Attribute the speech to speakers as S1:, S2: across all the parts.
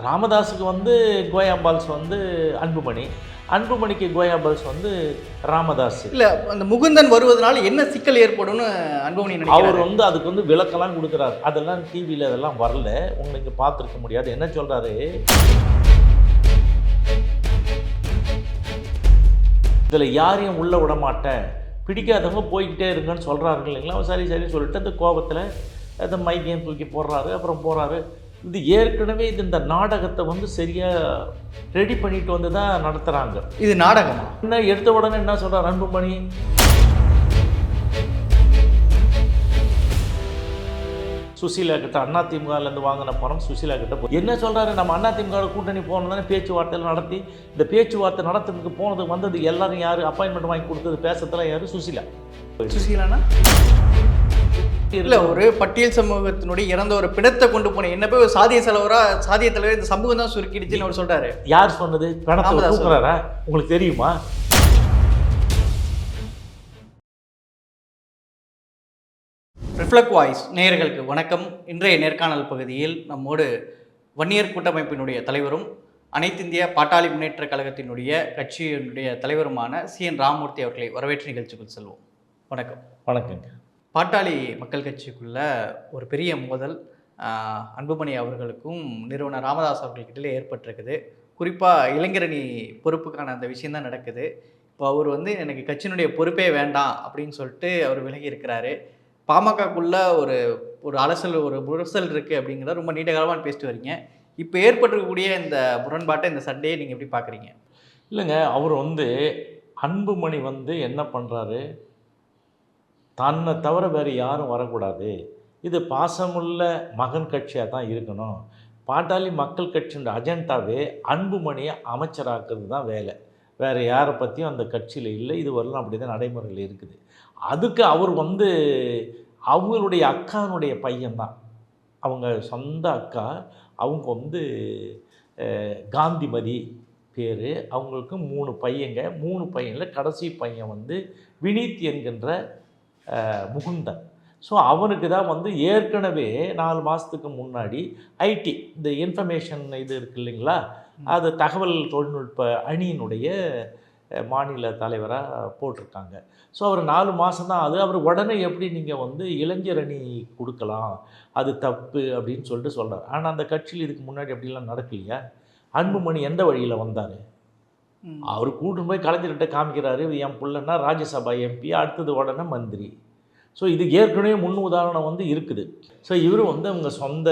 S1: ராமதாஸுக்கு வந்து கோயாம்பால்ஸ் வந்து அன்புமணி அன்புமணிக்கு கோயாம்பால்ஸ் வந்து ராமதாஸ்.
S2: இல்ல அந்த முகுந்தன் வருவதனால என்ன சிக்கல் ஏற்படும்னு அன்புமணி
S1: அவர் வந்து அதுக்கு வந்து விளக்கெல்லாம் கொடுக்குறாரு. அதெல்லாம் டிவியில் அதெல்லாம் வரல. உங்களுக்கு பார்த்துருக்க முடியாது. என்ன சொல்கிறாரு இதில் யாரையும் உள்ளே விட மாட்டேன். பிடிக்காதவங்க போய்கிட்டே இருங்கன்னு சொல்கிறாரு இல்லைங்களா சரி சரி சொல்லிட்டு அந்த கோபத்தில் அந்த மைக்கையும் தூக்கி போடுறாரு. அப்புறம் போகிறாரு இது ஏற்கனவே இது இந்த நாடகத்தை வந்து சரியாக ரெடி பண்ணிட்டு வந்து தான் நடத்துகிறாங்க
S2: இது நாடகமா?
S1: என்ன எடுத்த உடனே என்ன சொல்கிறார் அன்புமணி? சுசீலா கிட்ட அண்ணா திமுகலேருந்து வாங்கின பணம் சுசீலா கிட்ட போய் என்ன சொல்கிறாரு நம்ம அண்ணா திமுக கூட்டணி போகணும் தானே பேச்சுவார்த்தையில் நடத்தி இந்த பேச்சுவார்த்தை நடத்துறதுக்கு போனது வந்தது எல்லாரும் யார்? அப்பாயின்மெண்ட் வாங்கி கொடுத்தது பேசுறதுலாம் யார்? சுசீலா.
S2: சுசீலானா? இல்ல ஒரு பட்டியல் சமூகத்தினுடைய இறந்த ஒரு பிணத்தை கொண்டு போன என்ன போய் ஒரு சாதிய செலவரா சாதிய தலைவர் இந்த சமூகம் தான் சுருக்கிடுச்சுன்னு அவர் சொல்றாரு.
S1: யார் சொன்னது? பணத்தை தூக்குறாரா? உங்களுக்கு தெரியுமா?
S2: ரிஃப்ளெக்ட் வாய்ஸ் நேயர்களுக்கு வணக்கம். இன்றைய நேர்காணல் பகுதியில் நம்மோடு வன்னியர் கூட்டமைப்பினுடைய தலைவரும் அனைத்திந்திய பாட்டாளி முன்னேற்ற கழகத்தினுடைய கட்சியினுடைய தலைவருமான சி என் ராமமூர்த்தி அவர்களை வரவேற்று நிகழ்ச்சிக்குள் செல்வோம். வணக்கம்.
S1: வணக்கங்க.
S2: பாட்டாளி மக்கள் கட்சிக்குள்ள ஒரு பெரிய மோதல் அன்புமணி அவர்களுக்கும் நிறுவனர் ராமதாஸ் அவர்கள்கிட்ட ஏற்பட்டிருக்குது. குறிப்பாக இளைஞரணி பொறுப்புக்கான அந்த விஷயம் தான் நடக்குது. இப்போ அவர் வந்து எனக்கு கட்சியினுடைய பொறுப்பே வேண்டாம் அப்படின்னு சொல்லிட்டு அவர் விலகி இருக்கிறாரு. பாமகக்குள்ள ஒரு ஒரு அலசல் ஒரு முரசல் இருக்குது அப்படிங்கிறத ரொம்ப நீண்ட காலமாக பேசிட்டு வரீங்க. இப்போ ஏற்பட்டிருக்கக்கூடிய இந்த முரண்பாட்டை இந்த சண்டையை நீங்கள் எப்படி பார்க்குறீங்க?
S1: இல்லைங்க அவர் வந்து அன்புமணி வந்து என்ன பண்ணுறாரு தன்னை தவிர வேறு யாரும் வரக்கூடாது. இது பாசமுள்ள மகன் கட்சியாக தான் இருக்கணும். பாட்டாளி மக்கள் கட்சியோட அஜெண்டாவே அன்புமணியை அமைச்சராக்குறது தான் வேலை. வேறு யாரை பற்றியும் அந்த கட்சியில் இல்லை. இது வரலாம் அப்படி தான் நடைமுறையில் இருக்குது. அதுக்கு அவர் வந்து அவங்களுடைய அக்கானுடைய பையன்தான் அவங்க சொந்த அக்கா. அவங்க வந்து காந்திமதி பேர். அவங்களுக்கு மூணு பையங்க. மூணு பையனில் கடைசி பையன் வந்து வினீத் என்கின்ற முகுந்தன். ஸோ அவனுக்கு தான் வந்து ஏற்கனவே நாலு மாதத்துக்கு முன்னாடி ஐடி இந்த இன்ஃபர்மேஷன் இது இருக்கு இல்லைங்களா? அது தகவல் தொழில்நுட்ப அணியினுடைய மாநில தலைவராக போட்டிருக்காங்க. ஸோ அவர் நாலு மாதம் தான். அது அவர் உடனே எப்படி நீங்கள் வந்து இளைஞர் அணி கொடுக்கலாம் அது தப்பு அப்படின்னு சொல்லிட்டு சொல்கிறார் ஆனால் அந்த கட்சியில் இதுக்கு முன்னாடி அப்படிலாம் நடக்கலையா? அன்புமணி எந்த வழியில் வந்தார்? அவர் கூட்டு போய் கலைஞர்கிட்ட காமிக்கிறாரு என் பிள்ளைன்னா ராஜ்யசபா எம்பி அடுத்தது உடனே மந்திரி. ஸோ இது ஏற்கனவே முன் உதாரணம் வந்து இருக்குது. ஸோ இவர் வந்து அவங்க சொந்த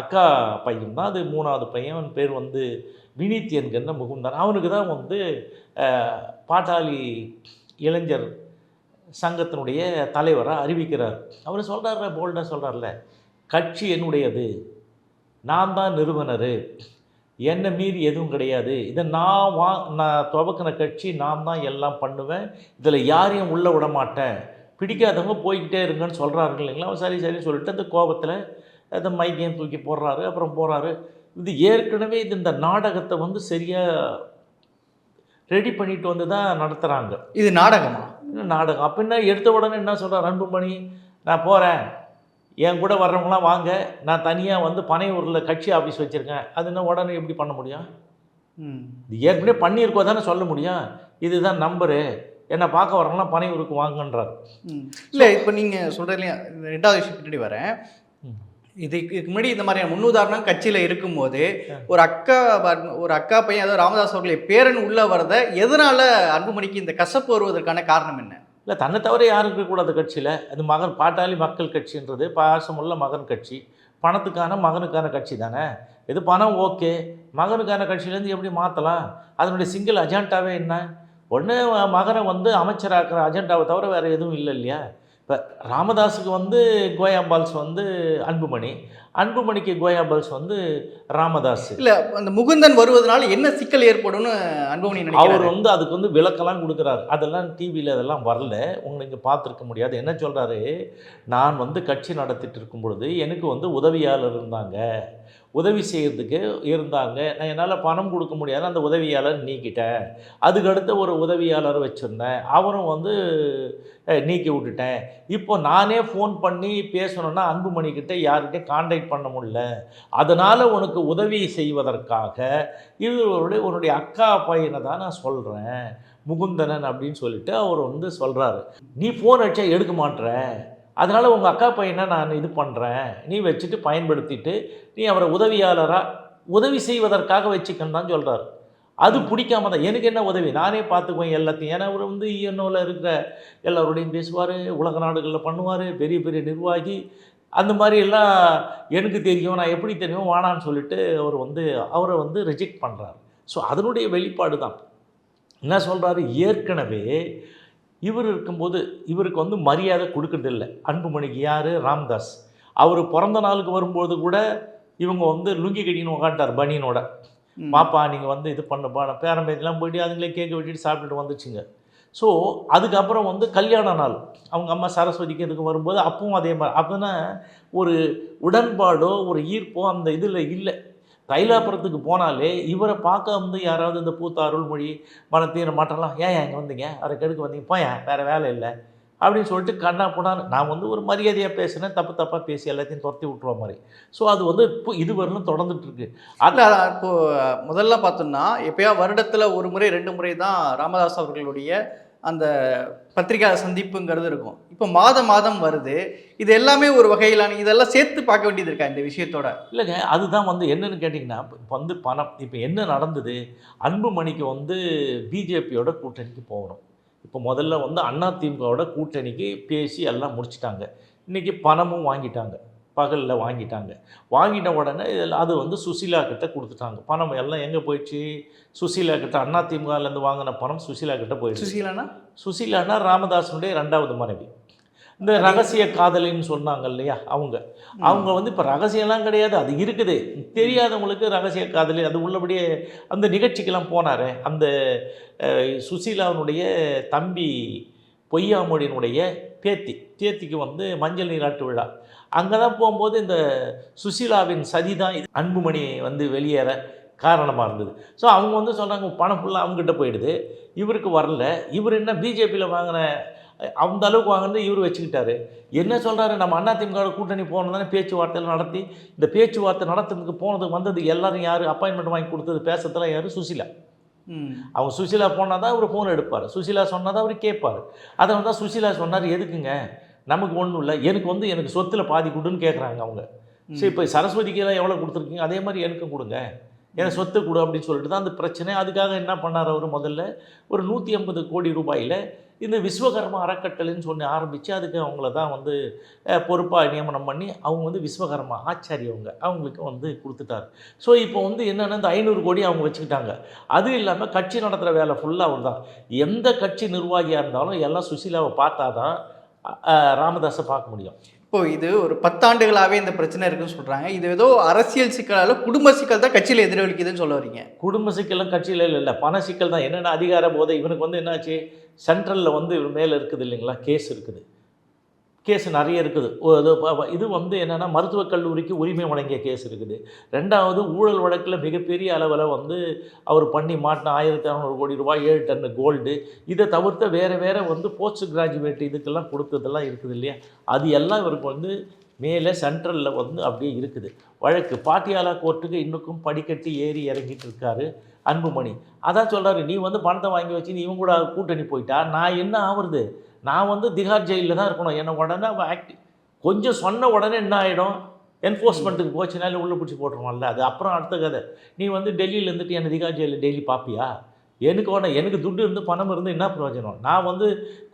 S1: அக்கா பையன் தான் அது மூணாவது பையன் பேர் வந்து வினீத் என்கின்ற முகுந்தன். அவனுக்கு தான் வந்து பாட்டாளி இளைஞர் சங்கத்தினுடைய தலைவராக அறிவிக்கிறார். அவர் சொல்கிறார் போல்டாக சொல்கிறார்ல கட்சி என்னுடையது நான் தான் நிறுவனர். என்னை மீறி எதுவும் கிடையாது. இதை நான் வா நான் துவக்கின கட்சி நான் தான் எல்லாம் பண்ணுவேன். இதில் யாரையும் உள்ளே விட மாட்டேன். பிடிக்காதவங்க போய்கிட்டே இருங்கன்னு சொல்கிறாரு இல்லைங்களா? சரி சரி சொல்லிட்டு அந்த கோபத்தில் அந்த மைக்கையும் தூக்கி போடுறாரு அப்புறம் போகிறாரு இது ஏற்கனவே இது இந்த நாடகத்தை வந்து சரியாக ரெடி பண்ணிட்டு வந்து தான் நடத்துகிறாங்க
S2: இது நாடகமா?
S1: நாடகம். அப்போ என்ன எடுத்த உடனே என்ன சொல்கிறார் அன்புமணி நான் போகிறேன் என் கூட வர்றவங்களாம் வாங்க நான் தனியாக வந்து பனையூரில் கட்சி ஆஃபீஸ் வச்சுருக்கேன். அது என்ன உடனே எப்படி பண்ண முடியும்?
S2: ம்.
S1: இது ஏற்கனவே பண்ணியிருக்கோ தானே சொல்ல முடியும். இதுதான் நம்பரு. என்னை பார்க்க வரவங்களாம் பனையூருக்கு வாங்கன்றார்.
S2: ம். இல்ல இப்போ நீங்க சொல்றதுல ரெண்டாவது விஷயம் பின்னாடி வரேன். இதுக்கு இதுக்கு முன்னாடி இந்த மாதிரியான முன்னுதாரணம் கட்சியில இருக்கும்போது ஒரு அக்கா ஒரு அக்கா பையன் அதாவது ராமதாஸ் அவர்களை பேரன் உள்ள வரத எதனால அன்புமணிக்கு இந்த கசப்பு வருவதற்கான காரணம் என்ன?
S1: இல்லை தன்னை தவிர யாரும் இருக்கக்கூடாது கட்சியில். அது மகன் பாட்டாளி மக்கள் கட்சின்றது. பாசமுள்ள மகன் கட்சி. பணத்துக்கான மகனுக்கான கட்சி தானே? இது பணம்? ஓகே. மகனுக்கான கட்சியிலேருந்து எப்படி மாற்றலாம் அதனுடைய சிங்கிள் அஜெண்டாவே என்ன? ஒன்று மகனை வந்து அமைச்சராக்கிற அஜெண்டாவை தவிர வேறு எதுவும் இல்லை இல்லையா? இப்போ ராமதாஸுக்கு வந்து கோயம்பால்ஸ் வந்து அன்புமணி. அன்புமணிக்கு கோயாம்பால்ஸ் வந்து ராமதாஸ்
S2: இல்ல அந்த முகுந்தன் வருவதனால என்ன சிக்கல் ஏற்படும்னு அன்புமணி
S1: அவர் வந்து அதுக்கு வந்து விளக்கெல்லாம் கொடுக்குறாரு. அதெல்லாம் டிவியில் அதெல்லாம் வரல. உங்களுக்கு பார்த்துருக்க முடியாது. என்ன சொல்கிறாரு நான் வந்து கட்சி நடத்திட்டு இருக்கும் பொழுது எனக்கு வந்து உதவியாளர் இருந்தாங்க. உதவி செய்யறதுக்கு இருந்தாங்க. நான் என்னால் பணம் கொடுக்க முடியாது. அந்த உதவியாளர் நீக்கிட்டேன் அதுக்கடுத்து ஒரு உதவியாளர் வச்சுருந்தேன். அவரும் வந்து நீக்கி விட்டுட்டேன். இப்போ நானே ஃபோன் பண்ணி பேசணுன்னா அன்புமணிக்கிட்ட யார்கிட்டையும் காண்டாக்ட் பண்ண முடியல. அதனால் உனக்கு உதவி செய்வதற்காக இவருடைய உன்னுடைய அக்கா பையனை தான் நான் சொல்கிறேன் முகுந்தனன் அப்படின்னு சொல்லிட்டு அவர் வந்து சொல்கிறாரு நீ ஃபோன் அடிச்சா எடுக்க மாட்ற. அதனால் உங்கள் அக்கா பையனை நான் இது பண்ணுறேன் நீ வச்சுட்டு பயன்படுத்திட்டு நீ அவரை உதவியாளராக உதவி செய்வதற்காக வச்சுக்கன்னு தான் சொல்கிறார் அது பிடிக்காம தான். எனக்கு என்ன உதவி? நானே பார்த்துக்குவேன் எல்லாத்தையும். ஏன்னா அவர் வந்து இஎன்ஓவில் இருக்கிற எல்லாரோடையும் பேசுவார் உலக நாடுகளில் பண்ணுவார் பெரிய பெரிய நிர்வாகி அந்த மாதிரி எல்லாம் எனக்கு தெரியும் நான் எப்படி தெரியும் வானான்னு சொல்லிட்டு அவர் வந்து அவரை வந்து ரிஜெக்ட் பண்ணுறாரு ஸோ அதனுடைய வெளிப்பாடு தான். என்ன சொல்கிறாரு ஏற்கனவே இவர் இருக்கும்போது இவருக்கு வந்து மரியாதை கொடுக்கறதில்ல அன்புமணிக்கு யார்? ராம்தாஸ். அவர் பிறந்த நாளுக்கு வரும்போது கூட இவங்க வந்து லுங்கி கட்டின்னு உக்காண்டார் பனியனோட. பாப்பா நீங்கள் வந்து இது பண்ணுப்பா நான் பேரம்பேத்திலாம் போயிட்டு அதுங்களே கேட்க வெட்டிட்டு சாப்பிட்டுட்டு வந்துச்சுங்க. ஸோ அதுக்கப்புறம் வந்து கல்யாண நாள். அவங்க அம்மா சரஸ்வதிக்கு இதுக்கு வரும்போது அப்பவும் அதே மாதிரி. அப்படின்னா ஒரு உடன்பாடோ ஒரு ஈர்ப்போ அந்த இதில் இல்லை. தைலாபுரத்துக்கு போனாலே இவரை பார்க்க வந்து யாராவது இந்த பூத்த அருள்மொழி மனத்தீர மாட்டெல்லாம் ஏன் இங்கே வந்தீங்க? அவரை கெடுக்க வந்தீங்க? போயேன் வேறு வேலை இல்லை. அப்படின்னு சொல்லிட்டு கண்ணா போனான்னு நான் வந்து ஒரு மரியாதையாக பேசினேன் தப்பு தப்பாக பேசி எல்லாத்தையும் துரத்தி விட்டுருவ மாதிரி. ஸோ அது வந்து இப்போ இது வரலும் தொடர்ந்துட்டுருக்கு
S2: அதில் இப்போது இப்போ முதல்ல பார்த்தோம்னா எப்போயா வருடத்தில் ஒரு முறை ரெண்டு முறை தான் ராமதாஸ் அவர்களுடைய அந்த பத்திரிகா சந்திப்புங்கிறது இருக்கும். இப்போ மாதம் மாதம் வருது. இது எல்லாமே ஒரு வகையிலான இதெல்லாம் சேர்த்து பார்க்க வேண்டியது இருக்கா இந்த விஷயத்தோட?
S1: இல்லைங்க அதுதான் வந்து என்னன்னு கேட்டிங்கன்னா இப்போ வந்து பணம் இப்போ என்ன நடந்தது? அன்புமணிக்கு வந்து பிஜேபியோட கூட்டணிக்கு போகணும். இப்போ முதல்ல வந்து அதிமுகவோட கூட்டணிக்கு பேசி எல்லாம் முடிச்சிட்டாங்க. இன்றைக்கி பணமும் வாங்கிட்டாங்க. பகலில் வாங்கிட்டாங்க. வாங்கிட்ட உடனே இதில் அது வந்து சுசீலா கிட்ட கொடுத்துட்டாங்க. பணம் எல்லாம் எங்கே போயிடுச்சு? சுசீலா கிட்ட அதிமுகலேருந்து வாங்கின பணம் சுசீலா கிட்ட போயிடுச்சு.
S2: சுசீலானா?
S1: சுசீலானா ராமதாசனுடைய ரெண்டாவது மனைவி. இந்த ரகசிய காதலின்னு சொன்னாங்க இல்லையா அவங்க. அவங்க வந்து இப்போ ரகசியம்லாம் கிடையாது. அது இருக்குது. தெரியாதவங்களுக்கு ரகசிய காதலி அது உள்ளபடியே அந்த நிகழ்ச்சிக்கெல்லாம் போனாரே. அந்த சுசீலாவினுடைய தம்பி பொய்யாமொழியினுடைய பேத்தி. பேத்திக்கு வந்து மஞ்சள் நீராட்டு விழா. அங்கே தான் போகும்போது இந்த சுசீலாவின் சதி தான் இது. அன்புமணி வந்து வெளியேற காரணமாக இருந்தது. ஸோ அவங்க வந்து சொல்கிறாங்க பணம் ஃபுல்லாக அவங்ககிட்ட போயிடுது. இவருக்கு வரல. இவர் என்ன பிஜேபியில் வாங்கின அந்த அளவுக்கு வாங்கினது இவர் வச்சுக்கிட்டாரு. என்ன சொல்கிறாரு நம்ம அதிமுக கூட்டணி போகணும் தானே பேச்சுவார்த்தையில் நடத்தி. இந்த பேச்சுவார்த்தை நடத்துறதுக்கு போனது வந்தது எல்லாரும் யார்? அப்பாயின்மெண்ட் வாங்கி கொடுத்தது பேசுறதுலாம் யார்? சுசிலா அவங்க சுசிலா போனால் தான் அவர் ஃபோன் எடுப்பார். சுசிலா சொன்னால் தான் அவர் கேட்பார். அதை வந்து சுசிலா சொன்னார் எதுக்குங்க? நமக்கு ஒன்றும் இல்லை. எனக்கு வந்து எனக்கு சொத்தில் பாதி கொடுன்னு கேட்குறாங்க அவங்க. சரி இப்போ சரஸ்வதிக்கெல்லாம் எவ்வளோ கொடுத்துருக்கீங்க? அதே மாதிரி எனக்கும் கொடுங்க. எனக்கு சொத்து கொடு அப்படின்னு சொல்லிட்டு தான் அந்த பிரச்சனை. அதுக்காக என்ன பண்ணார் அவர் முதல்ல? ஒரு நூற்றி ஐம்பது கோடி ரூபாயில் இந்த விஸ்வகர்மா அறக்கட்டளைன்னு சொல்லி ஆரம்பித்து அதுக்கு அவங்கள தான் வந்து பொறுப்பாக நியமனம் பண்ணி அவங்க வந்து விஸ்வகர்மா ஆச்சாரியவங்க அவங்களுக்கு வந்து கொடுத்துட்டார். ஸோ இப்போ வந்து என்னென்னா இந்த ஐநூறு கோடி அவங்க வச்சுக்கிட்டாங்க. அது இல்லாமல் கட்சி நடத்துகிற வேலை ஃபுல்லாக அவர் தான் எந்த கட்சி நிர்வாகியாக இருந்தாலும் எல்லாம் சுசீலாவை பார்த்தா தான் ராமதாஸை பார்க்க முடியும்.
S2: இப்போ இது ஒரு பத்தாண்டுகளாகவே இந்த பிரச்சனை இருக்குன்னு சொல்றாங்க. இது ஏதோ அரசியல் சிக்கலால குடும்ப சிக்கல் தான் கட்சியில் எதிரொலிக்குதுன்னு சொல்ல வரீங்க.
S1: குடும்ப சிக்கலும் கட்சியில் இல்லை இல்லை. பண சிக்கல் தான். என்னென்ன அதிகார போதை இவனுக்கு வந்து என்னாச்சு? சென்ட்ரலில் வந்து இவர் மேலே இருக்குது இல்லைங்களா? கேஸ் இருக்குது. கேஸ் நிறைய இருக்குது. ஓ, இது வந்து என்னென்னா மருத்துவக் கல்லூரிக்கு உரிமை வழங்கிய கேஸ் இருக்குது. ரெண்டாவது ஊழல் வழக்கில் மிகப்பெரிய அளவில் வந்து அவர் பண்ணி மாட்டின ஆயிரத்தி அறநூறு கோடி ரூபாய் ஏழு டன்னு கோல்டு. இதை தவிர்த்த வேறு வேறு வந்து போஸ்ட் கிராஜுவேட் இதுக்கெல்லாம் கொடுத்ததெல்லாம் இருக்குது இல்லையா? அது எல்லாம் இவருக்கு வந்து மேலே சென்ட்ரலில் வந்து அப்படியே இருக்குது. வழக்கு பாட்டியாலா கோர்ட்டுக்கு இன்னுக்கும் படிக்கட்டி ஏறி இறங்கிட்டு இருக்காரு அன்புமணி. அதான் சொல்கிறாரு நீ வந்து பணத்தை வாங்கி வச்சு நீ இவங்க கூட கூட்டணி போயிட்டா நான் என்ன ஆகுறது நான் வந்து திகார் ஜெயிலில் தான் இருக்கணும். என்னை உடனே அவன் ஆக்டிவ் கொஞ்சம் சொன்ன உடனே என்ன ஆகிடும் என்ஃபோர்ஸ்மெண்ட்டுக்கு போச்சுனாலே உள்ளே பிடிச்சி போட்டுருவான்ல அது அப்புறம் அடுத்த கதை. நீ வந்து டெல்லியில் இருந்துட்டு என்னை திகார் ஜெயிலில் டெய்லி பார்ப்பியா எனக்கு வேணாம் எனக்கு துட்டு இருந்து பணம் இருந்து என்ன பிரயோஜனம்? நான் வந்து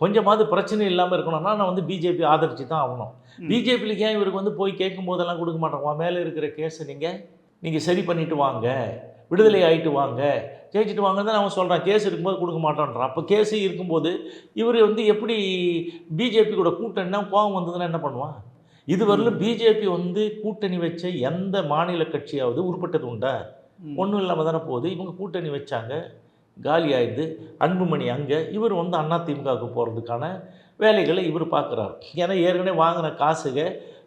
S1: கொஞ்சமாவது பிரச்சனை இல்லாமல் இருக்கணும்னா நான் வந்து பிஜேபி ஆதரிச்சு தான் ஆகணும். பிஜேபியில் ஏன் இவருக்கு வந்து போய் கேட்கும் போதெல்லாம் கொடுக்க மாட்டோம்? மேலே இருக்கிற கேஸை நீங்கள் நீங்கள் சரி பண்ணிட்டு வாங்க. விடுதலை ஆயிட்டு வாங்க. ஜெயிச்சுட்டு வாங்க தான் அவன் சொல்கிறான் கேஸ் இருக்கும்போது கொடுக்க மாட்டோன்றான் அப்போ கேஸ் இருக்கும்போது இவர் வந்து எப்படி பிஜேபி கூட கூட்டணினா கோவம் வந்ததுன்னா என்ன பண்ணுவான்? இதுவரையிலும் பிஜேபி வந்து கூட்டணி வச்ச எந்த மாநில கட்சியாவது உருப்பட்டது உண்டா. ஒன்றும் இல்லாமல் தானே போகுது. இவங்க கூட்டணி வச்சாங்க. காலி ஆயிடுது. அன்புமணி அங்கே. இவர் வந்து அதிமுகவுக்கு போகிறதுக்கான வேலைகளை இவர் பார்க்குறாரு ஏன்னா ஏற்கனவே வாங்கின காசுக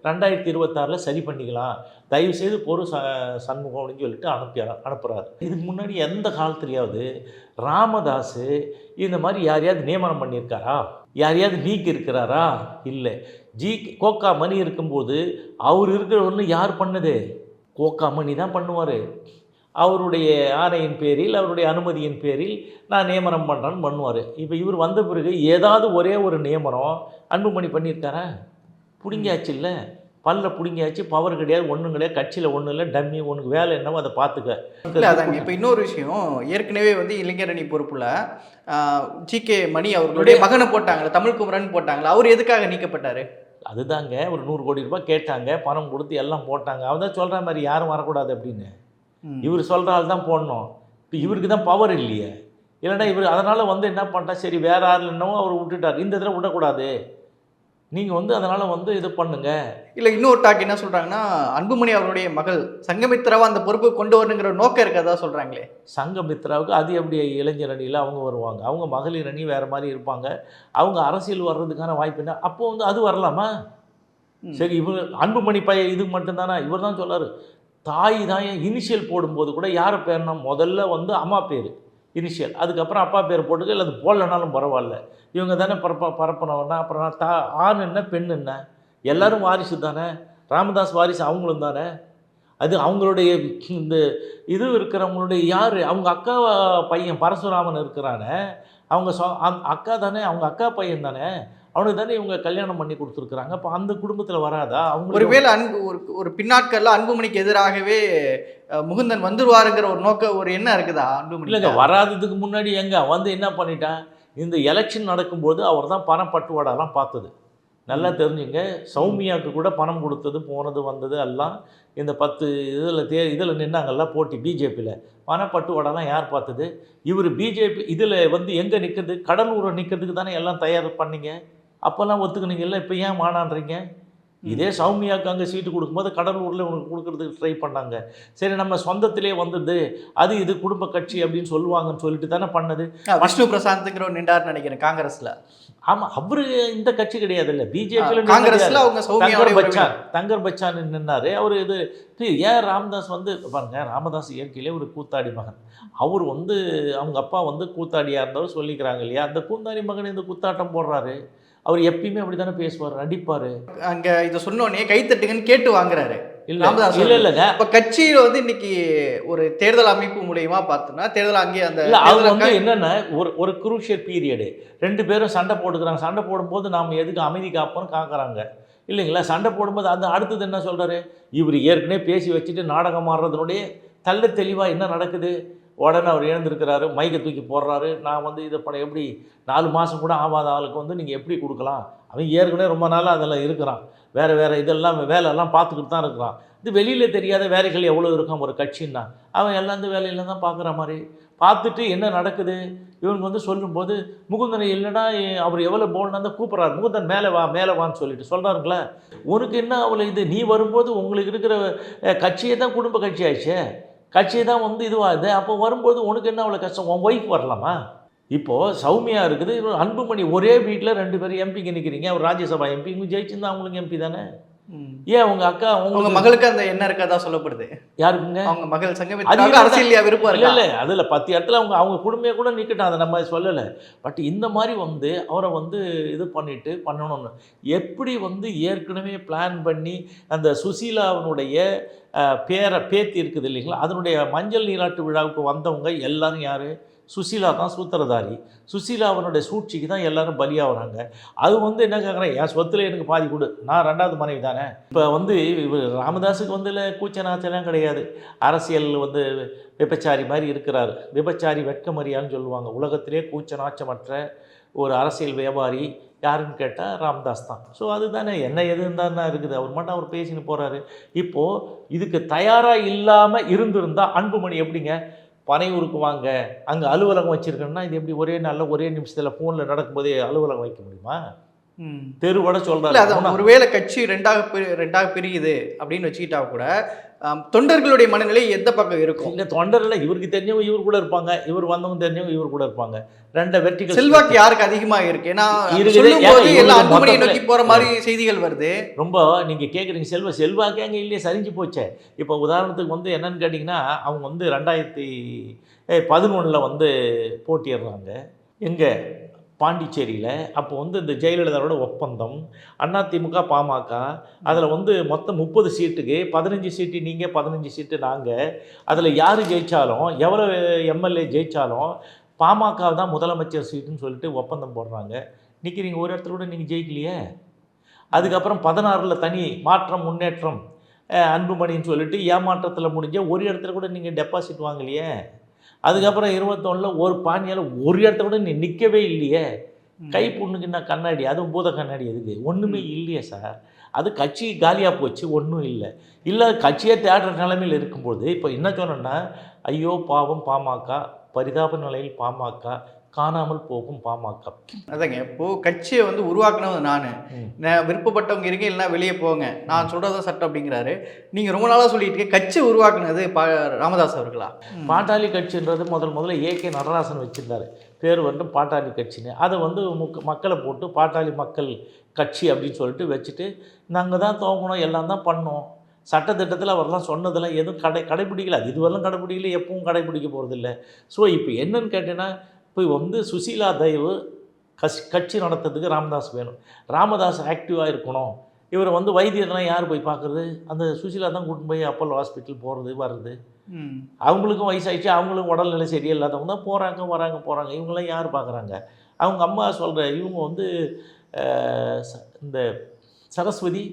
S1: ரெண்டாயிரத்தி இருபத்தாறில் சரி பண்ணிக்கலாம். தயவுசெய்து பொறு ச சண்முகம் அப்படின்னு சொல்லிட்டு அனுப்பி அனுப்புகிறாரு இதுக்கு முன்னாடி எந்த காலத்துலையாவது ராமதாஸ் இந்த மாதிரி யாரையாவது நியமனம் பண்ணியிருக்காரா? யாரையாவது நீக்கி இருக்கிறாரா? இல்லை. ஜி கோக்கா மணி இருக்கும்போது அவர் இருக்கிற ஒன்று யார் பண்ணது? கோக்கா மணி தான் பண்ணுவார். அவருடைய ஆணையின் பேரில் அவருடைய அனுமதியின் பேரில் நான் நியமனம் பண்ணுறேன்னு பண்ணுவார். இப்போ இவர் வந்த பிறகு ஏதாவது ஒரே ஒரு நியமனம் அன்புமணி பண்ணியிருக்காரா? பிடுங்கியாச்சு இல்லை? பல்ல பிடுங்கியாச்சு பவர் கிடையாது ஒன்றும் கிடையாது கட்சியில் ஒன்றும் இல்லை டம்மி உனக்கு வேலை என்னவோ அதை பார்த்துக்க.
S2: அதாங்க. இப்போ இன்னொரு விஷயம் ஏற்கனவே வந்து இளைஞரணி பொறுப்புல ஜி. கே. மணி அவர்களுடைய மகனை போட்டாங்களே தமிழ் குமரன் போட்டாங்களே அவர் எதுக்காக நீக்கப்பட்டாரு?
S1: அதுதாங்க ஒரு நூறு கோடி ரூபாய் கேட்டாங்க பணம் கொடுத்து எல்லாம் போட்டாங்க. அவன் தான் சொல்கிற மாதிரி யாரும் வரக்கூடாது அப்படின்னு. இவர் சொல்கிற ஆள் தான் போடணும். இப்போ இவருக்கு தான் பவர் இல்லையே. இல்லைன்னா இவர் அதனால் வந்து என்ன பண்ணிட்டா சரி வேற ஆள் என்னவோ அவர் விட்டுட்டார். இந்த இதில் விடக்கூடாது. நீங்கள் வந்து அதனால் வந்து இது பண்ணுங்க.
S2: இல்லை இன்னொரு டாக் என்ன சொல்றாங்கன்னா அன்புமணி அவருடைய மகள் சங்கமித்ராவை அந்த பொறுப்பு கொண்டு வரணுங்கிற நோக்கம் இருக்கதா சொல்றாங்களே.
S1: சங்கமித்ராவுக்கு அது எப்படி இளைஞர் அணியில் அவங்க வருவாங்க? அவங்க மகளிர் அணி வேறு மாதிரி இருப்பாங்க. அவங்க அரசியல் வர்றதுக்கான வாய்ப்பு என்ன? அப்போ வந்து அது வரலாமா. சரி இவர் அன்புமணி பையன் இது மட்டும்தானா? இவர் தான் சொல்லார். தாய் தான் இனிஷியல் போடும்போது கூட யார் பேர்னா முதல்ல வந்து அம்மா பேர். இனிஷியல் அதுக்கப்புறம் அப்பா பேர் போட்டுக்க இல்லை அது போடலனாலும் பரவாயில்ல. இவங்க தானே பரப்ப பரப்பினவனா அப்புறம் தா ஆண் என்ன பெண் என்ன? எல்லாரும் வாரிசு தானே? ராமதாஸ் வாரிசு அவங்களும் தானே? அது அவங்களுடைய இந்த இது இருக்கிறவங்களுடைய யார்? அவங்க அக்கா பையன் பரசுராமன் இருக்கிறானே. அவங்க சொ அக்கா தானே? அவங்க அக்கா பையன் தானே? அவனுக்கு தானே இவங்க கல்யாணம் பண்ணி கொடுத்துருக்குறாங்க. அப்போ அந்த குடும்பத்தில் வராதா? அவங்க
S2: ஒருவேளை அன்பு ஒரு ஒரு பின்னாட்கள்ல அன்புமணிக்கு எதிராகவே முகுந்தன் வந்துருவாருங்கிற ஒரு நோக்க ஒரு எண்ணம் இருக்குதா அன்புமணி
S1: இல்லைங்க வராததுக்கு முன்னாடி எங்க? வந்து என்ன பண்ணிட்டான்? இந்த எலெக்ஷன் நடக்கும்போது அவர் தான் பணம் பட்டுவாடாலாம் பார்த்தது. நல்லா தெரிஞ்சுங்க. சௌமியாவுக்கு கூட பணம் கொடுத்தது போனது வந்தது எல்லாம் இந்த பத்து இதில் தே இதில் நின்னாங்கல்ல போட்டி பிஜேபியில். பணப்பட்டுவாடெல்லாம் யார் பார்த்தது? இவர் பிஜேபி இதில் வந்து எங்கே நிற்கிறது கடலூரை நிற்கிறதுக்கு தானே எல்லாம் தயார் பண்ணீங்க? அப்போல்லாம் ஒத்துக்குனீங்கல்ல இப்போ ஏன் மானான்றீங்க? இதே சௌமியாவுக்கு அங்கே சீட்டு கொடுக்கும்போது கடலூரில் உனக்கு கொடுக்கறதுக்கு ட்ரை பண்ணாங்க. சரி நம்ம சொந்தத்திலே வந்தது அது இது குடும்ப கட்சி அப்படின்னு சொல்லுவாங்கன்னு சொல்லிட்டு தானே பண்ணது.
S2: விஷ்ணு பிரசாந்த்ங்கிறவர் நின்றாருன்னு நினைக்கிறேன் காங்கிரஸ்ல.
S1: ஆமாம் அவரு இந்த கட்சி கிடையாது இல்லை பிஜேபியில்
S2: காங்கிரஸ்ல அவங்க
S1: தங்கர். பச்சான் தங்கர் பச்சான் நின்னாரு. அவர் இது இது ஏன் ராமதாஸ் வந்து பாருங்க ராமதாஸ் இயற்கையிலே ஒரு கூத்தாடி மகன். அவர் வந்து அவங்க அப்பா வந்து கூத்தாடியாக இருந்தவர் சொல்லிக்கிறாங்க இல்லையா? அந்த கூத்தாடி மகன் இந்த கூத்தாட்டம் போடுறாரு. அவர் எப்பயுமே அப்படி தானே பேசுவார் நடிப்பார்.
S2: அங்க இதை சொன்னோடனே கைத்தட்டுங்கன்னு கேட்டு வாங்குறாரு.
S1: இல்லை இல்லைங்க
S2: அப்ப கட்சியில வந்து இன்னைக்கு ஒரு தேர்தல் அமைப்பு மூலியமா பார்த்தோம்னா தேர்தல் அங்கே அந்த
S1: இல்லை அது
S2: தேர்தல்
S1: வந்து என்னென்ன ஒரு ஒரு குரூஷியல் பீரியடு ரெண்டு பேரும் சண்டை போட்டுக்கிறாங்க. சண்டை போடும்போது நாம் எதுக்கு அமைதி காப்போம்னு காக்குறாங்க. இல்லைங்களா? சண்டை போடும்போது அந்த அடுத்தது என்ன சொல்கிறாரு இவர் ஏற்கனவே பேசி வச்சுட்டு நாடகம் ஆடுறதுனுடைய தள்ள தெளிவாக என்ன நடக்குது? உடனே அவர் எழுந்திருக்கிறாரு மைக்கை தூக்கி போடுறாரு. நான் வந்து இதை பண்ண எப்படி? நாலு மாதம் கூட ஆகாத ஆளுக்கு வந்து நீங்கள் எப்படி கொடுக்கலாம்? அவன் ஏற்கனவே ரொம்ப நாளாக அதில் இருக்கிறான். வேறு வேறு இதெல்லாம் வேலையெல்லாம் பார்த்துக்கிட்டு தான் இருக்கிறான். இது வெளியில் தெரியாத வேலைகள் எவ்வளோ இருக்கும்? ஒரு கட்சின்னா. அவன் எல்லாம் இந்த வேலையில தான் பார்க்குற மாதிரி. பார்த்துட்டு என்ன நடக்குது? இவனுக்கு வந்து சொல்லும்போது முகுந்தன் இல்லைன்னா அவர் எவ்வளோ போல்னா தான் கூப்பிட்றாரு. முகுந்தன் மேலே வா மேலே வான்னு சொல்லிட்டு சொல்கிறாருங்களே உனக்கு என்ன அவளை இது? நீ வரும்போது உங்களுக்கு இருக்கிற கட்சியே தான் குடும்ப கட்சி ஆயிடுச்சே. கட்சி தான் வந்து இதுவாகுது. அப்போ வரும்போது உனக்கு என்ன அவ்வளோ கஷ்டம்? உன் ஒய்ஃப் வரலாமா? இப்போது சௌமியா இருக்குது. அன்புமணி ஒரே வீட்டில் ரெண்டு பேரும் எம்பிக்கு நிற்கிறீங்க அவர் ராஜ்யசபா எம்பி ஜெயிச்சிருந்தா அவங்களுக்கு எம்பி தானே. ஏன் உங்கள் அக்கா உங்களுக்கு
S2: மகளுக்கு அந்த எண்ணம் இருக்கதா சொல்லப்படுது?
S1: யாருக்குங்க?
S2: அவங்க மகள் சங்கமித்ராவுக்கு. அரசியல் விருப்பம்
S1: இல்லை இல்லை. அதில் பத்து இடத்துல அவங்க அவங்க குடும்பமே கூட நிற்கட்டும் அதை நம்ம சொல்லலை. பட் இந்த மாதிரி வந்து அவரை வந்து இது பண்ணிட்டு பண்ணணும்னு. எப்படி வந்து ஏற்கனவே பிளான் பண்ணி அந்த சுசீலாவினுடைய பேரை பேத்தி இருக்குது இல்லைங்களா? அதனுடைய மஞ்சள் நீராட்டு விழாவுக்கு வந்தவங்க எல்லாரும் யார்? சுசீலா தான் சூத்திரதாரி. சுசீலா அவனுடைய சூழ்ச்சிக்கு தான் எல்லாரும் பலியாகிறாங்க. அது வந்து என்ன கேட்குறேன் என் சொத்தில் எனக்கு பாதி கொடு. நான் ரெண்டாவது மனைவி தானே. இப்போ வந்து இவர் ராமதாஸுக்கு வந்து இல்லை கூச்சநாச்சலாம் கிடையாது. அரசியல் வந்து விபச்சாரி மாதிரி இருக்கிறாரு. விபச்சாரி வெட்கமறியான்னு சொல்லுவாங்க. உலகத்திலே கூச்ச நாச்சமற்ற ஒரு அரசியல் வியாபாரி யாருன்னு கேட்டால் ராம்தாஸ் தான். ஸோ அதுதானே என்ன எதுன்னு தானே இருக்குது. அவர் மட்டும் அவர் பேசின்னு போகிறாரு இப்போது இதுக்கு தயாராக இல்லாமல் இருந்திருந்தால் அன்புமணி எப்படிங்க? பனையூருக்கு வாங்க அங்கே அலுவலகம் வச்சுருக்கோன்னா இது எப்படி ஒரே நாளில் ஒரே நிமிஷத்தில் ஃபோனில் நடக்கும்போதே அலுவலகம் வைக்க முடியுமா? தெருவோட
S2: அதான் ஒருவேளை கட்சி ரெண்டாக ரெண்டாக பிரியுது அப்படின்னு வச்சுக்கிட்டா கூட தொண்டர்களுடைய மனநிலை எந்த பக்கம் இருக்கும்?
S1: இல்லை தொண்டரில் இவருக்கு தெரிஞ்சவங்க இவர் கூட இருப்பாங்க. இவர் வந்தவங்க தெரிஞ்சவங்க இவர் கூட இருப்பாங்க. ரெண்டை வெற்றிகள்
S2: செல்வாக்கு யாருக்கு அதிகமா இருக்கு? ஏன்னா அன்புமணியை நோக்கி போற மாதிரி செய்திகள் வருது.
S1: ரொம்ப நீங்கள் கேட்குறீங்க செல்வ செல்வாக்கே அங்கே இல்லையே சரிஞ்சு போச்சே. இப்போ உதாரணத்துக்கு வந்து என்னன்னு கேட்டிங்கன்னா அவங்க வந்து ரெண்டாயிரத்தி பதினொன்றில் வந்து போட்டியிடுறாங்க. எங்கே? பாண்டிச்சேரியில் அப்போ வந்து இந்த ஜெயலலிதாவோட ஒப்பந்தம் அதிமுக பாமக அதில் வந்து மொத்தம் முப்பது சீட்டுக்கு பதினஞ்சு சீட்டு நீங்கள் பதினஞ்சு சீட்டு நாங்கள் அதில் யார் ஜெயித்தாலும் எவ்வளோ எம்எல்ஏ ஜெயித்தாலும் பாமக தான் முதலமைச்சர் சீட்டுன்னு சொல்லிட்டு ஒப்பந்தம் போடுறாங்க. நிற்கிறீங்க ஒரு இடத்துல கூட நீங்கள் ஜெயிக்கலையே? அதுக்கப்புறம் பதினாறில் தனி மாற்றம் முன்னேற்றம் அன்புமணின்னு சொல்லிட்டு ஏமாற்றத்தில் முடிஞ்ச ஒரு இடத்துல கூட நீங்கள் டெபாசிட் வாங்கலையே? அதுக்கப்புறம் இருபத்தொன்னில் ஒரு பானியால் ஒரு இடத்துல கூட நீ நிற்கவே இல்லையே. கை புண்ணுக்கு என்ன கண்ணாடி அதுவும் பூத கண்ணாடி எதுக்கு? ஒன்றுமே இல்லையே சார். அது கட்சி காலியாக போச்சு ஒன்றும் இல்லை. இல்லை கட்சியே தேடுற நிலைமையில் இருக்கும்போது இப்போ என்ன சொன்னோன்னா ஐயோ பாவம் பாமக பரிதாப நிலையில் பாமக காணாமல் போகும் பாமக.
S2: அதாங்க இப்போ கட்சியை வந்து உருவாக்குனது நான். விருப்பப்பட்டவங்க இருங்க இல்லைன்னா வெளியே போங்க. நான் சொல்றதா சட்டம் அப்படிங்கிறாரு. நீங்க ரொம்ப நாளா சொல்லிட்டு கட்சி உருவாக்குனது பா ராமதாஸ் அவர்களா?
S1: பாட்டாளி கட்சின்றது முதல் முதல்ல ஏகே நடராசன் வச்சிருந்தார். பேர் வந்து பாட்டாளி கட்சின்னு. அதை வந்து முக்க மக்களை போட்டு பாட்டாளி மக்கள் கட்சி அப்படின்னு சொல்லிட்டு வச்சுட்டு நாங்கள் தான் துவங்கணும் எல்லாம் தான் பண்ணோம். சட்டத்திட்டத்தில் அவரெல்லாம் சொன்னதெல்லாம் எதுவும் கடை கடைப்பிடிக்கல. அது இதுவரெல்லாம் கடைப்பிடிக்கல எப்பவும் கடைப்பிடிக்க போகிறதில்ல ஸோ இப்போ என்னன்னு கேட்டேன்னா இப்போ வந்து சுசீலா தயவு கஸ் கட்சி நடத்துறதுக்கு ராமதாஸ் வேணும். ராமதாஸ் ஆக்டிவாக இருக்கணும். இவர் வந்து வைத்தியர்லாம் யார் போய் பார்க்குறது? அந்த சுசீலா தான் கூட்டின்னு போய் அப்போலோ ஹாஸ்பிட்டல் போகிறது வர்றது. அவங்களுக்கும் வயசாயிடுச்சு அவங்களுக்கும் உடல்நிலை சரியில்லாதவங்க தான் போகிறாங்க வராங்க போகிறாங்க இவங்களாம் யார் பார்க்குறாங்க? அவங்க அம்மா சொல்கிற இவங்க வந்து இந்த சரஸ்வதி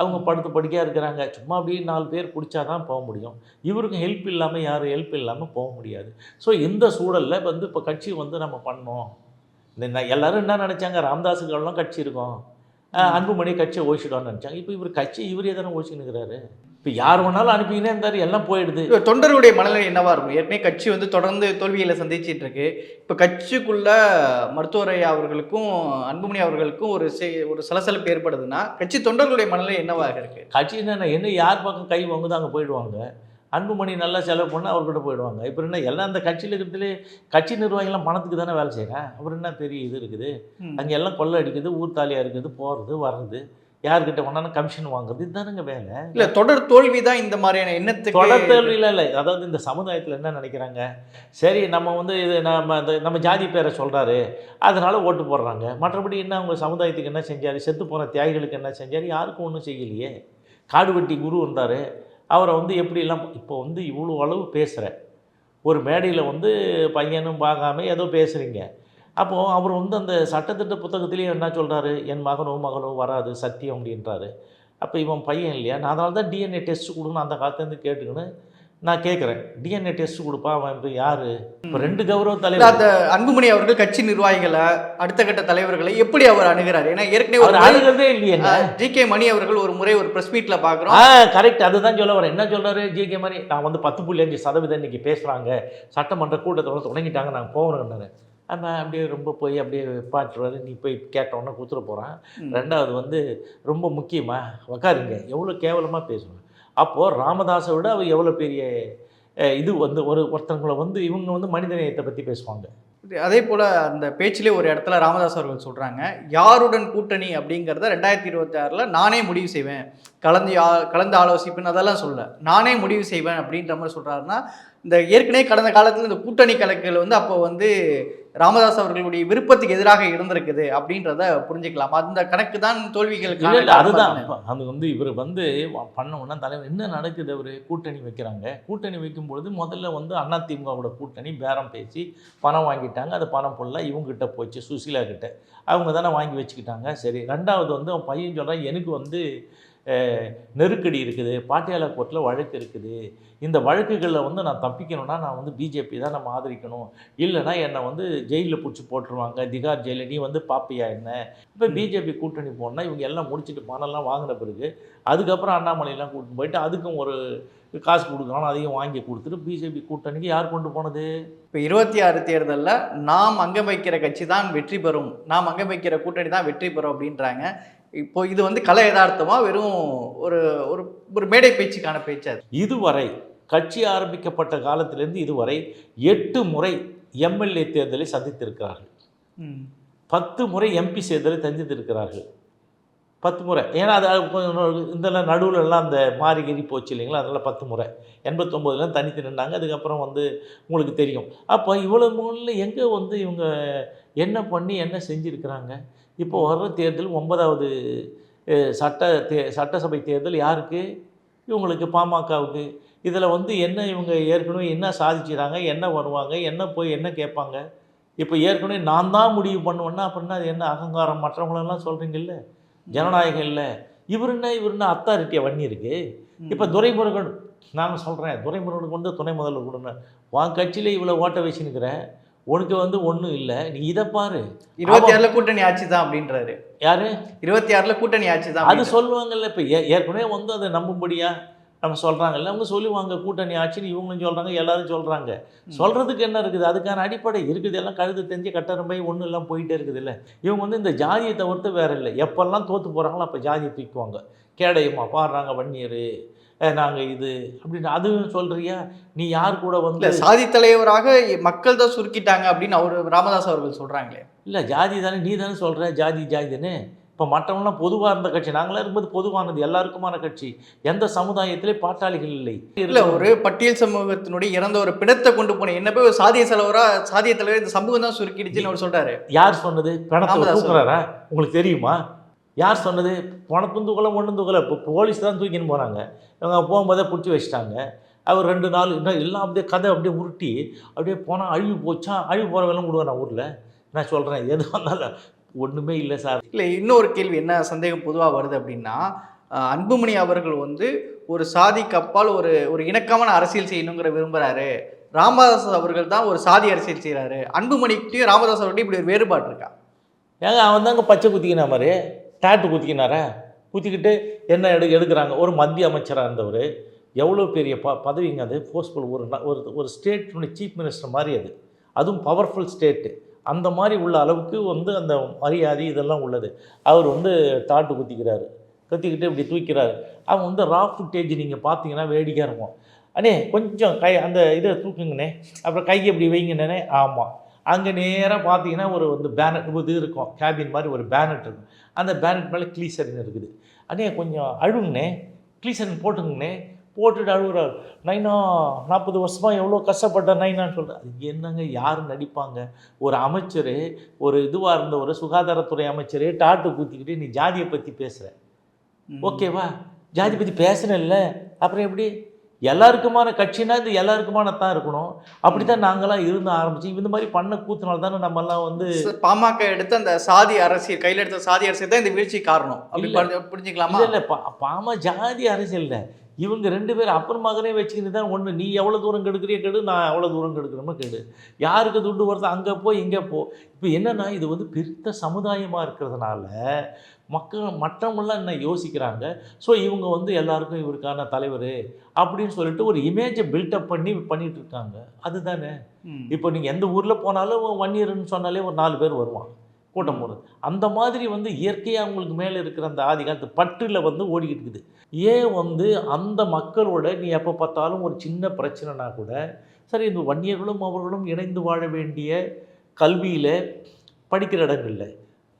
S1: அவங்க படுத்து படிக்கையாக இருக்கிறாங்க. சும்மா அப்படியே நாலு பேர் பிடிச்சா தான் போக முடியும். இவருக்கும் ஹெல்ப் இல்லாமல் யாரும் ஹெல்ப் இல்லாமல் போக முடியாது. ஸோ இந்த சூழலில் வந்து இப்போ கட்சி வந்து நம்ம பண்ணோம். இந்த எல்லோரும் என்ன நினச்சாங்க? ராமதாஸுக்கெல்லாம் கட்சி இருக்கும். அன்புமணி கட்சியை ஓசிடுவான்னு நினச்சாங்க. இப்போ இவர் கட்சி இவரே தானே ஓசினுக்கிறாரு இப்போ யார் வேணாலும் அனுப்பிக்கினே இருந்தார் எல்லாம் போயிடுது.
S2: இப்ப தொண்டர்களுடைய மனநிலை என்னவா இருக்கும்? ஏற்கனவே கட்சி வந்து தொடர்ந்து தோல்விகளை சந்திச்சிட்டு இருக்கு. இப்போ கட்சிக்குள்ள மருத்துவர் அவர்களுக்கும் அன்புமணி அவர்களுக்கும் ஒரு ஒரு சலசலப்பு ஏற்படுதுன்னா கட்சி தொண்டர்களுடைய மனநிலை என்னவாக இருக்கு?
S1: கட்சி என்ன? என்ன? யார் பக்கம் கை வாங்குதோ அங்கே போயிடுவாங்க. அன்புமணி நல்லா செலவு பண்ணால் அவர்கிட்ட போயிடுவாங்க. இப்போ என்ன எல்லாம் அந்த கட்சியில் இருக்கிறதுலே கட்சி நிர்வாகிகள்லாம் பணத்துக்கு தானே வேலை செய்கிறேன் அப்புறம் என்ன பெரிய இது இருக்குது. அங்கே எல்லாம் கொள்ளை அடிக்குது ஊர் தாலியாக இருக்குது போகிறது வர்றது. யார்கிட்ட வேணாலும் கமிஷன் வாங்குறது இதுதானுங்க வேலை?
S2: இல்ல தொடர் தோல்வி தான் இந்த மாதிரியான எண்ணத்துக்கு
S1: தொடர் தேர்வில் இல்லை. அதாவது இந்த சமுதாயத்தில் என்ன நினைக்கிறாங்க? சரி நம்ம வந்து இது நம்ம இந்த நம்ம ஜாதி பேரை சொல்கிறாரு அதனால ஓட்டு போடுறாங்க. மற்றபடி என்ன அவங்க சமுதாயத்துக்கு என்ன செஞ்சார்? செத்து போன தியாகிகளுக்கு என்ன செஞ்சார்? யாருக்கும் ஒன்றும் செய்யலையே. காடுவெட்டி குரு இருந்தார் அவரை வந்து எப்படிலாம் இப்போ வந்து இவ்வளோ அளவு பேசுகிற ஒரு மேடையில் வந்து பையனும் பார்க்காம ஏதோ பேசுகிறீங்க அப்போது அவர் வந்து அந்த சட்டத்திட்ட புத்தகத்திலேயே என்ன சொல்கிறாரு என் மகனோ மகளோ வராது சத்தியம் அப்படின்றாரு. அப்போ இவன் பையன் இல்லையா? நான் அதனால தான் டிஎன்ஏ டெஸ்ட் கொடுன்னு அந்த காலத்துலேருந்து கேட்டுக்கின்னு நான் கேட்குறேன் டிஎன்ஏ டெஸ்ட் கொடுப்பா அவன் யார்? இப்போ ரெண்டு கௌரவ தலைவர்.
S2: அந்த அன்புமணி அவர்கள் கட்சி நிர்வாகிகளை அடுத்த கட்ட தலைவர்களை எப்படி அவர் அணுகிறார்? ஏன்னா ஏற்கனவே ஒரு
S1: அணுகிறதே இல்லையே
S2: ஜி கே மணி அவர்கள் ஒரு முறை ஒரு பிரஸ் மீட்ல பாக்குறோம்
S1: ஆ கரெக்ட் அதுதான் சொல்ல வரேன். என்ன சொல்றாரு ஜிகே மாதிரி நான் வந்து பத்து புள்ளி அஞ்சு சதவீதம் இன்னைக்கு பேசுகிறாங்க சட்டமன்ற கூட்டத்தோட தொடங்கிட்டாங்க நாங்கள் போகணுன்னாரு ஆமாம் அப்படியே ரொம்ப போய் அப்படியே பாட்டுருவாரு நீ போய் கேட்டோன்னே குத்துற போகிறான். ரெண்டாவது வந்து ரொம்ப முக்கியமா உக்காருங்க. எவ்வளோ கேவலமாக பேசுவேன் அப்போது ராமதாஸை விட அவர் எவ்வளோ பெரிய இது வந்து ஒரு ஒருத்தவங்களை வந்து இவங்க வந்து மனிதநேயத்தை பற்றி பேசுவாங்க.
S2: அதே போல் அந்த பேச்சிலே ஒரு இடத்துல ராமதாஸ் அவர்கள் சொல்கிறாங்க யாருடன் கூட்டணி? அப்படிங்கிறத ரெண்டாயிரத்தி இருபத்தி ஆறில் நானே முடிவு செய்வேன். கலந்து கலந்து ஆலோசிப்பேன் அதெல்லாம் சொல்ல. நானே முடிவு செய்வேன் அப்படின்ற மாதிரி சொல்கிறாருன்னா இந்த ஏற்கனவே கடந்த காலத்தில் இந்த கூட்டணி கலக்குகள் வந்து அப்போ வந்து ராமதாஸ் அவர்களுடைய விருப்பத்துக்கு எதிராக இருந்திருக்குது அப்படின்றத புரிஞ்சுக்கலாம். அந்த கணக்கு தான்
S1: இல்லை அதுதான். அது வந்து இவர் வந்து வ- பண்ண உடனே தலைவர் என்ன நடக்குது அவர் கூட்டணி வைக்கிறாங்க. கூட்டணி வைக்கும்பொழுது முதல்ல வந்து அதிமுகவோட கூட்டணி பேரம் பேசி பணம் வாங்கிட்டாங்க. அது பணம் ஃபுல்லாக இவங்ககிட்ட போச்சு சுசீலா கிட்ட. அவங்க தானே வாங்கி வச்சுக்கிட்டாங்க. சரி ரெண்டாவது வந்து அவன் பையன் சொல்கிறான் எனக்கு வந்து நெருக்கடி இருக்குது பாட்டியாலா கோர்ட்டில் வழக்கு இருக்குது. இந்த வழக்குகளில் வந்து நான் தப்பிக்கணும்னா நான் வந்து பிஜேபி தான் நம்ம ஆதரிக்கணும். இல்லைன்னா என்னை வந்து ஜெயிலில் பிடிச்சி போட்டுருவாங்க. திகார் ஜெயிலில் நீ வந்து பாப்பியா என்ன? இப்போ பிஜேபி கூட்டணி போனால் இவங்க எல்லாம் முடிச்சுட்டு பணம்லாம் வாங்கின பிறகு அதுக்கப்புறம் அண்ணாமலையெல்லாம் கூட்டிட்டு போயிட்டு அதுக்கும் ஒரு காசு கொடுக்கணும் அதையும் வாங்கி கொடுத்துட்டு பிஜேபி கூட்டணிக்கு யார் கொண்டு போனது?
S2: இப்போ இருபத்தி ஆறு தேர்தலில் நாம் அங்கம் வைக்கிற கட்சி தான் வெற்றி பெறும். நாம் அங்கம் வைக்கிற கூட்டணி தான் வெற்றி பெறும் அப்படின்றாங்க. இப்போ இது வந்து கலை யதார்த்தமா வெறும் ஒரு ஒரு ஒரு மேடை பேச்சுக்கான பேச்சு அது.
S1: இதுவரை கட்சி ஆரம்பிக்கப்பட்ட காலத்திலிருந்து இதுவரை எட்டு முறை எம்எல்ஏ தேர்தலை சந்தித்திருக்கிறார்கள். பத்து முறை எம்பி தேர்தலை சந்தித்திருக்கிறார்கள். பத்து முறை. ஏன்னா அது இந்த நடுவில் எல்லாம் அந்த மாறி கீறி போச்சு இல்லைங்களா? அதனால் பத்து முறை. எண்பத்தொம்போதுல தனித்து நின்னாங்க. அதுக்கப்புறம் வந்து உங்களுக்கு தெரியும். அப்போ இவ்வளோ மூணில் எங்கே வந்து இவங்க என்ன பண்ணி என்ன செஞ்சுருக்கிறாங்க? இப்போ வர்ற தேர்தல் ஒன்பதாவது சட்ட தே சட்டசபை தேர்தல் யாருக்கு? இவங்களுக்கு பாமகவுக்கு. இதில் வந்து என்ன இவங்க ஏற்கனவே என்ன சாதிச்சுறாங்க என்ன வருவாங்க என்ன போய் என்ன கேட்பாங்க? இப்போ ஏற்கனவே நான் தான் முடிவு பண்ணுவேன்னா அப்படின்னா அது என்ன அகங்காரம்? மற்றவங்களெல்லாம் சொல்கிறீங்கல்ல ஜனநாயகம் இல்லை. இவர் என்ன இவர் என்ன அத்தாரிட்டியை வண்ணி இருக்கு இப்போ துரைமுருகன் நான் சொல்கிறேன் துரைமுருகனுக்கு வந்து துணை முதல்வர் கொடுங்க. உன் கட்சியில் இவ்வளோ ஓட்ட வச்சுன்னுக்கிற உனக்கு வந்து ஒன்றும் இல்லை. நீ இதை பாரு.
S2: இருபத்தி ஆறுல கூட்டணி ஆட்சி தான் அப்படின்றாரு.
S1: யாரு?
S2: இருபத்தி ஆறுல கூட்டணி ஆட்சி தான்
S1: அது. சொல்லுவாங்கல்ல இப்போ ஏ ஏற்கனவே வந்து அதை நம்பும்படியா நம்ம சொல்கிறாங்கல்ல அவங்க சொல்லுவாங்க கூட்டணி ஆட்சின்னு இவங்களும் சொல்கிறாங்க எல்லாரும் சொல்கிறாங்க சொல்கிறதுக்கு என்ன இருக்குது? அதுக்கான அடிப்படை இருக்குது எல்லாம் கழுது தெரிஞ்சு கட்டரம்பை ஒன்றும் எல்லாம் போயிட்டே இருக்குது இல்லை. இவங்க வந்து இந்த ஜாதியை தவிர்த்து வேற இல்லை. எப்பெல்லாம் தோற்று போகிறாங்களோ அப்போ ஜாதியை தூக்குவாங்க கேடயம்மா பாடுறாங்க வன்னியர். நாங்கள் இது அப்படின்னு அதுவும் சொல்கிறியா நீ யார் கூட வந்து
S2: சாதி தலைவராக மக்கள் தான் சுருக்கிட்டாங்க அப்படின்னு அவர் ராமதாஸ் அவர்கள் சொல்றாங்களே.
S1: இல்லை ஜாதி தானே நீ தானே சொல்கிற ஜாதி ஜாதின்னு இப்போ மற்றவங்களாம் பொதுவாக இருந்த கட்சி நாங்களாம் இருக்கும்போது பொதுவானது எல்லாருக்குமான கட்சி. எந்த சமுதாயத்திலே பாட்டாளிகள் இல்லை.
S2: இல்ல ஒரு பட்டியல் சமூகத்தினுடைய இறந்த ஒரு பிணத்தை கொண்டு போன என்ன போய் சாதிய தலைவரா சாதிய தலைவர் இந்த சமூகம் தான் சுருக்கிடுச்சுன்னு அவர் சொல்றாரு.
S1: யார் சொன்னது? பணத்தை உங்களுக்கு தெரியுமா? யார் சொன்னது? பணத்தும் தூக்கல ஒன்றும் தூக்கல இப்போ போலீஸ் தான் தூக்கின்னு போனாங்க. இவங்க போகும்போதே பிடிச்சி வச்சிட்டாங்க. அவர் ரெண்டு நாள் இன்னும் எல்லாம் அப்படியே கதை அப்படியே உருட்டி அப்படியே போனால் அழிவு போச்சா? அழிவு போகிறவெல்லாம் விடுவேன் நான் ஊரில்? நான் சொல்கிறேன் எது வந்தாலும் ஒன்றுமே இல்லை சார்.
S2: இல்ல இன்னொரு கேள்வி என்ன சந்தேகம் பொதுவா வருது அப்படின்னா அன்புமணி அவர்கள் வந்து ஒரு சாதிக்கு அப்பால் ஒரு ஒரு இணக்கமான அரசியல் செய்யணுங்கிற விரும்புறாரு. ராமதாஸ் அவர்கள் தான் ஒரு சாதி அரசியல் செய்றாரு. அன்புமணிக்கிட்டையும் ராமதாஸ் அவர்கிட்டயும் இப்படி ஒரு வேறுபாடு இருக்கா?
S1: ஏங்க அவன் தாங்க பச்சை குத்திக்கினா மாதிரி டேட்டு குத்திக்கினாரா? குத்திக்கிட்டு என்ன எடு எடுக்கிறாங்க? ஒரு மத்திய அமைச்சராக இருந்தவர். எவ்வளோ பெரிய ப பதவிங்க அது? ஃபோர்ஸ்ஃபுல் ஒரு ஒரு ஒரு ஸ்டேட்டுடைய சீஃப் மினிஸ்டர் மாதிரி அது. அதுவும் பவர்ஃபுல் ஸ்டேட்டு அந்த மாதிரி உள்ள அளவுக்கு வந்து அந்த மரியாதை இதெல்லாம் உள்ளது. அவர் வந்து டாட்டு குத்திக்கிறாரு. குத்திக்கிட்டு இப்படி தூக்கிறாரு. அவன் வந்து ரா ஃபுட்டேஜ் நீங்கள் பார்த்தீங்கன்னா வேடிக்கையாக இருக்கும். அண்ணே கொஞ்சம் கை அந்த இதை தூக்குங்கண்ணே. அப்புறம் கையை இப்படி வைங்கண்ணே. ஆமாம் அங்கே நேராக பார்த்தீங்கன்னா ஒரு வந்து பேனட் இது இருக்கும் கேபின் மாதிரி ஒரு பேனட் இருக்கும் அந்த பேனட் மேலே க்ளீசரின் இருக்குது. அண்ணே கொஞ்சம் அழுவுங்கண்ணே க்ளீசரின் போட்டுங்கண்ணே. போட்டுட்டு அழுகுறாரு நைனா நாற்பது வருஷமா எவ்வளோ கஷ்டப்பட்ட நைனான்னு சொல்கிறார் அது என்னங்க யார் நடிப்பாங்க? ஒரு அமைச்சர் ஒரு இதுவாக இருந்த ஒரு சுகாதாரத்துறை அமைச்சரே டாட்டு கூத்திக்கிட்டு நீ ஜாதியை பற்றி பேசுகிற ஓகேவா? ஜாதி பற்றி பேசுனேன்ல. அப்புறம் எப்படி? எல்லாருக்குமான கட்சினா இது எல்லாருக்குமான தான் இருக்கணும். அப்படி தான் நாங்களாம் இருந்து ஆரம்பிச்சு இந்த மாதிரி பண்ண கூத்துனால தானே நம்மெல்லாம் வந்து
S2: ச- பாமக எடுத்த அந்த சாதி அரசியல் கையில் எடுத்த சாதி அரசியல் தான் இந்த வீழ்ச்சி காரணம். அப்படி புரிஞ்சுக்கலாமா?
S1: இல்லை பா பாமா ஜாதி அரசியல் இல்லை. இவங்க ரெண்டு பேரும் அப்பன் மகனே வச்சுக்கிட்டு தான் ஒன்று நீ எவ்வளோ தூரம் கெடுக்கிறிய கெடு நான் எவ்வளோ தூரம் கெடுக்கிறோமோ கெடு. யாருக்கு துண்டு வருது அங்கே போ இங்கே போ. இப்போ என்னன்னா இது வந்து பெருத்த சமுதாயமாக இருக்கிறதுனால மக்கள் மற்றவங்களாம் என்ன யோசிக்கிறாங்க? ஸோ இவங்க வந்து எல்லாருக்கும் இவருக்கான தலைவர் அப்படின்னு சொல்லிட்டு ஒரு இமேஜை பில்டப் பண்ணி பண்ணிட்டு இருக்காங்க அதுதானே. இப்போ நீங்கள் எந்த ஊரில் போனாலும் வன்னியர்னு சொன்னாலே ஒரு நாலு பேர் வருவான் கூட்டம் போடுறது அந்த மாதிரி வந்து இயற்கையாக அவங்களுக்கு மேலே இருக்கிற அந்த ஆதி காலத்து பற்றில் வந்து ஓடிக்கிட்டு இருக்குது. ஏன் வந்து அந்த மக்களோட நீ எப்போ பார்த்தாலும் ஒரு சின்ன பிரச்சனைனா கூட சரி இந்த வன்னியர்களும் அவர்களும் இணைந்து வாழ வேண்டிய கல்வியில் படிக்கிற இடங்களில்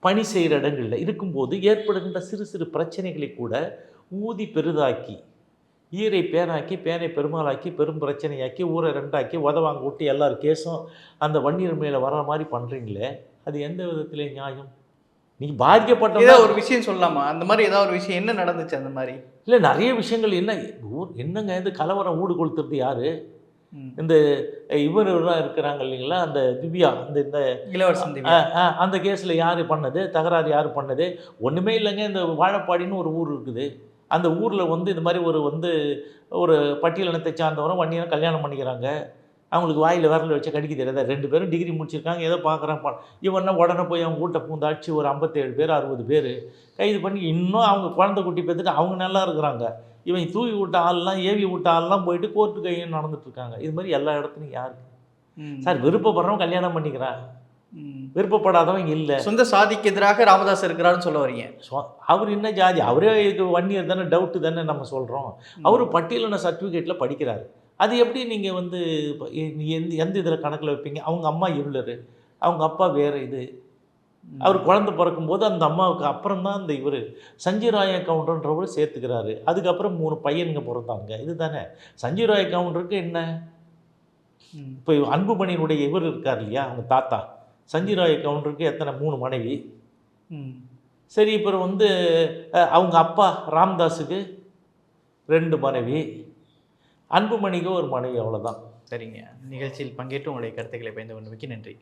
S1: பணி செய்கிற இடங்களில் இருக்கும்போது ஏற்படுகின்ற சிறு சிறு பிரச்சனைகளை கூட ஊதி பெரிதாக்கி ஈரை பேராக்கி பேரை பெருமாளாக்கி பெரும் பிரச்சனையாக்கி ஊரை ரெண்டாக்கி உதவாங்க விட்டு எல்லார் கேஸும் அந்த வன்னியர் மேலே வர மாதிரி பண்ணுறீங்களே அது எந்த விதத்திலே நியாயம்? நீ பாதிக்கப்பட்ட
S2: ஏதாவது ஒரு விஷயம் சொல்லலாமா? அந்த மாதிரி ஏதாவது ஒரு விஷயம் என்ன நடந்துச்சு அந்த மாதிரி?
S1: இல்லை நிறைய விஷயங்கள் என்ன ஊர் என்னங்க இது கலவரம் ஊடு கொளுத்துறது யாரு. இந்த இவரெல்லாம் இருக்கிறாங்க இல்லைங்களா? அந்த திவ்யா அந்த இந்த
S2: இளவரசன்
S1: அந்த கேஸில் யார் பண்ணது? தகராறு யார் பண்ணது? ஒன்றுமே இல்லைங்க இந்த வாழப்பாடின்னு ஒரு ஊர் இருக்குது. அந்த ஊரில் வந்து இந்த மாதிரி ஒரு வந்து ஒரு பட்டியலினத்தை சார்ந்தவரும் வண்டியை கல்யாணம் பண்ணிக்கிறாங்க. அவங்களுக்கு வாயில் விரல் வச்சு கடிக்க தெரியாத ரெண்டு பேரும் டிகிரி முடிச்சிருக்காங்க ஏதோ பார்க்குறான் பா. இவன்னா உடனே போய் அவங்க வீட்டை பூந்தாச்சு ஒரு ஐம்பத்தேழு பேர் அறுபது பேர் கைது பண்ணி இன்னும் அவங்க குழந்தை குட்டி பெற்றுட்டு அவங்க நல்லா இருக்கிறாங்க. இவன் தூவி விட்ட ஆள்லாம் ஏவி விட்ட ஆள்லாம் போயிட்டு கோர்ட்டு கையும் நடந்துட்டு இருக்காங்க. இது மாதிரி எல்லா இடத்துலையும் யாருக்கு. சார் விருப்பப்படுறவன் கல்யாணம் பண்ணிக்கிறான்
S2: ம்.
S1: விருப்பப்படாதவன் இல்லை.
S2: சொந்த சாதிக்கு எதிராக ராமதாஸ் இருக்கிறாருன்னு சொல்ல வரீங்க.
S1: சொ- அவர் என்ன ஜாதி? அவரே இது ஒன் இயர் தானே டவுட்டு தானே நம்ம சொல்கிறோம் அவர் பட்டியலின சர்டிஃபிகேட்டில் படிக்கிறாரு. அது எப்படி நீங்கள் வந்து எந்த எந்த இதில் கணக்கில் வைப்பீங்க? அவங்க அம்மா இருளரு அவங்க அப்பா வேறு இது. அவர் குழந்தை பிறக்கும்போது அந்த அம்மாவுக்கு அப்புறம் தான் இந்த இவர் சஞ்சீராய கவுண்டர்ன்றவர் சேர்த்துக்கிறாரு. அதுக்கப்புறம் மூணு பையனுங்க பிறந்தாங்க. இதுதானே? சஞ்சீராய கவுண்டருக்கு என்ன. இப்போ அன்புமணியினுடைய இவர் இருக்கார் இல்லையா? அவங்க தாத்தா. சஞ்சீராய கவுண்டருக்கு எத்தனை? மூணு மனைவி. சரி இப்போ வந்து அவங்க அப்பா ராம்தாஸுக்கு ரெண்டு மனைவி. அன்புமணிக்கு ஒரு மனைவி அவ்வளோதான்
S2: சரிங்க. நிகழ்ச்சியில் பங்கேற்று உங்களுடைய கருத்துக்களை பயந்து கொண்டமைக்கு நன்றி.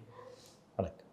S1: வணக்கம்.